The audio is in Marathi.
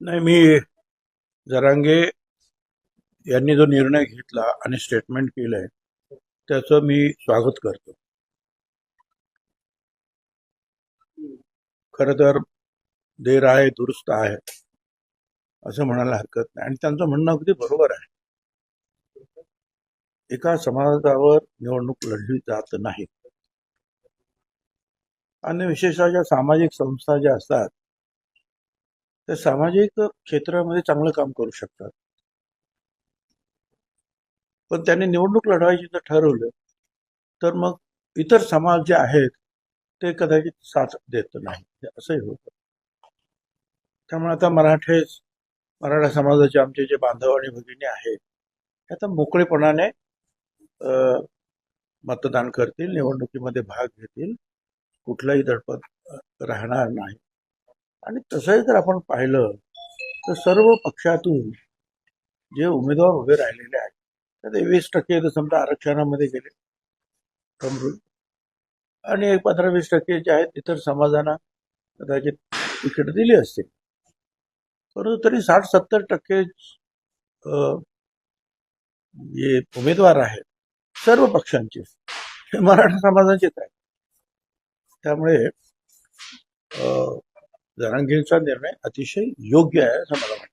नाही मी जरांगे यांनी जो निर्णय घेतला आणि स्टेटमेंट केलंय त्याचं मी स्वागत करतो. खरं तर देर आहे दुरुस्त आहे असं म्हणायला हरकत नाही. आणि त्यांचं म्हणणं अगदी बरोबर आहे. एका समाजावर निवडणूक लढली जात नाही. आणि विशेषतः ज्या सामाजिक संस्था ज्या असतात तर सामाजिक क्षेत्रामध्ये चांगलं काम करू शकतात. पण त्यांनी निवडणूक लढवायची जर ठरवलं तर मग इतर समाज जे आहेत ते कदाचित साथ देत नाही. असंही होतं. त्यामुळे आता मराठे मराठा समाजाचे आमचे जे बांधव आणि भगिनी आहेत ते आता मोकळेपणाने अं, मतदान करतील निवडणुकीमध्ये भाग घेतील. कुठलाही दडपण राहणार नाही. आणि तसंही जर आपण पाहिलं तर सर्व पक्षातून जे उमेदवार उभे राहिलेले आहेत तर ते वीस टक्के समजा आरक्षणामध्ये गेले. कमरून. आणि एक पंधरा वीस टक्के जे आहेत इतर समाजांना कदाचित तिकीट दिली असतील. परंतु तरी साठ सत्तर टक्के अं, जे उमेदवार आहेत सर्व पक्षांचे हे मराठा समाजाचेच आहेत. त्यामुळे अं, निर्णय अतिशय योग्य आहे असं मला वाटतं.